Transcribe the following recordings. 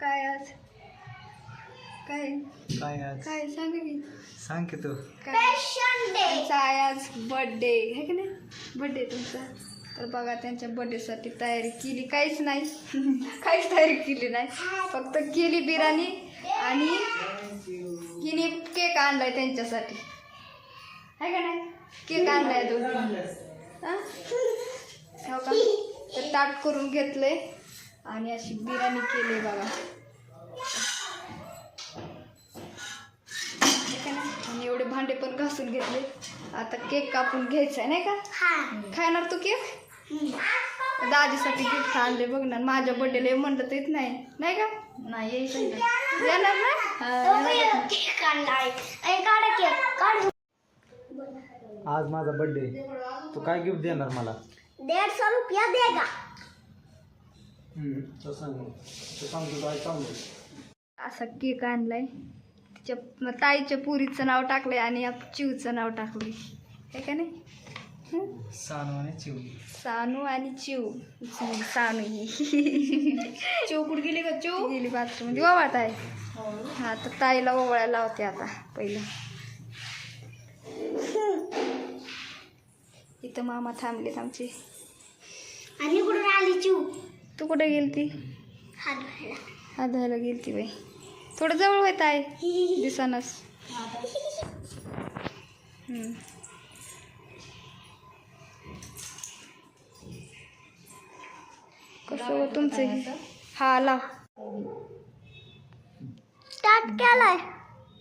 काय आज? काय? काय आज? काय सांग की? सांग की तू. काय? त्यांचा आहे आज बर्थडे आहे की नाही? बर्थडे तुमचा. तर बघा त्यांच्या बर्थडेसाठी तयारी केली. काहीच नाही. काहीच तयारी केली नाही. फक्त केली बिर्याणी आणि हिने केक आणलाय त्यांच्यासाठी. आहे का नाही? केक आणलाय दोन हा? हो का? तर ताट करून घेतलंय. आणि अशी बिर्याणी केली बघा? आणि एवढे भांडे पण घासून घेतले. आता केक कापून घ्यायचा आहे नाही का? खाणार तू केक? दाजीसाठी गिफ्ट आणले बघ ना. माझ्या बर्थडेला म्हणलं तर येत नाही. नाही का? नाही येणार ना? आज माझा बर्थडे तू काय गिफ्ट देणार मला? सौ रुपया देगा हम्म, तो सांग तू सांग तू काय सांगू असा केक आणलाय. तिच्या ताईच्या पुरीचं नाव टाकलंय आणि आप- चिवचं नाव टाकलंय. आहे का नाही? हं? सानू आणि चिव. सानू आणि चिव. चिव, सानू ही. चिव कुठे गेली का चिव? गेली बाथरूममध्ये ओवाळत आहे हा तर ताईला ओवाळायला लावते आता पहिलं. इथं मामा थांबलेत आमचे. आणि कुठून आली चिव? तू कुठे गेलती? हात धुवायला. हात धुवायला गेलती बाई. थोडं जवळ होत आहे. दिसानच हम्म. कसं हो तुमचं हे? हा लाव. स्टार्ट केलाय.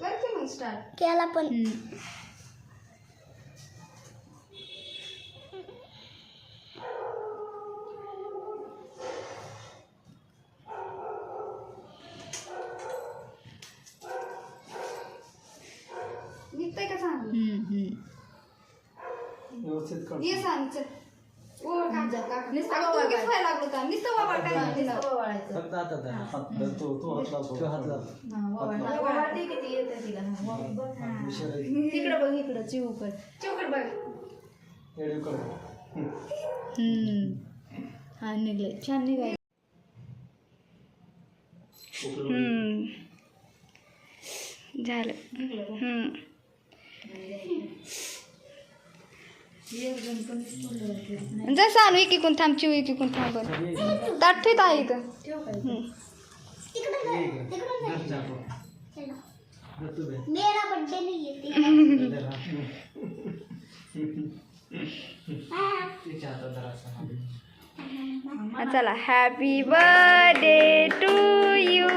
करते मग स्टार्ट केला पण निघतंय का सांग व्यवस्थित कर ये सांग चल. ओळ काढ. अगं, तू किती व्हायला लागलो होता? नुसतं वाबाड काय म्हणते ना? फक्त आता धर. हात धर, तू तू हात लाव तू हात लाव. हात लाव. उशीर आहे. तिकडं बघ इकडं चिवकड बघ. कर. हा छान निघाय झालं. हम्म. जा सांग एकीकून थांबची चिव एकीकून थांब बरं ताट ठेवत आहे इथं. मेरा बर्थडे नहीं है चला. Happy birthday to you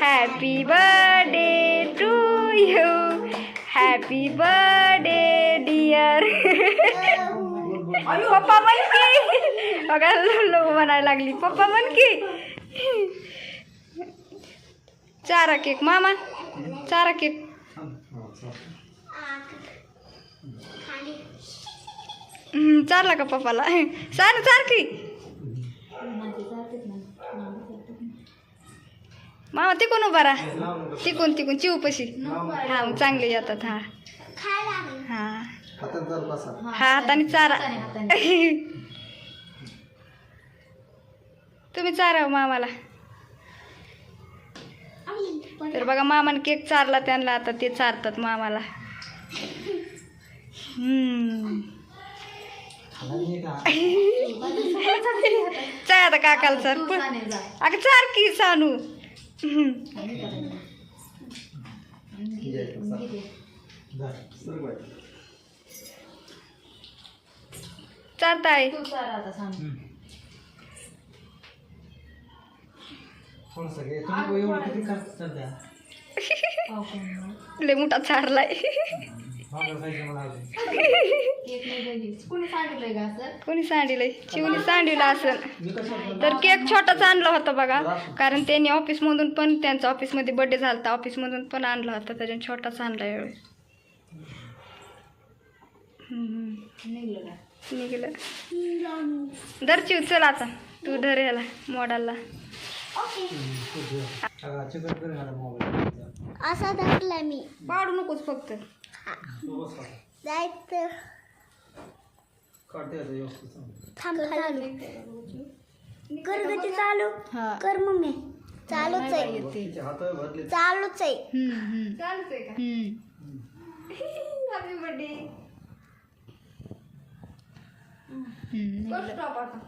happy birthday to you happy birthday dear papa म्हण की बघा लोक म्हणायला लागली. पप्पा म्हण की चारा केक मामा. चारा केक. चारला का पप्पाला? सार चार की. मामा तिकून उभा राहा. तिकून तिकून चिवपशी हा मग चांगले येतात हा. हा. हातात धर बसा. हा हाताने चारा. तुम्ही चारा मामाला. तर बघा मामाने केक चारला त्यांना आता ते चारतात मामाला. हम्म? चाय आता काकाला चार. पण अगं चार की सानू. हम्म. घे इकडे, चल. धर. सर बाई. चारताय हम्म. थोडंसं घे. तुम्ही एवढं किती करता सध्या? लय मोठा चारलाय. कोणी सांडिलंय चिवनी सांडिलं असेल तर केक छोटाच आणला होता बघा कारण त्यांनी ऑफिसमधून पण त्यांचा ऑफिसमध्ये बर्थडे झाला होता ऑफिसमधून पण आणला होता त्याच्याने छोटाच आणला यावेळी हम्म. निघलं. धर चिव चल आता. तू धर याला मॉडलला ओके. चिकन करी मला मोबाईल. असा धरलाय मी. पाडू नकोस फक्त. जायचं. थांब चालू कर गती चालू. हा. कर मम्मी चालूच आहे. चालूच आहे. हम्म, हम्म. चालूच आहे का? Happy birthday Тоже два бака.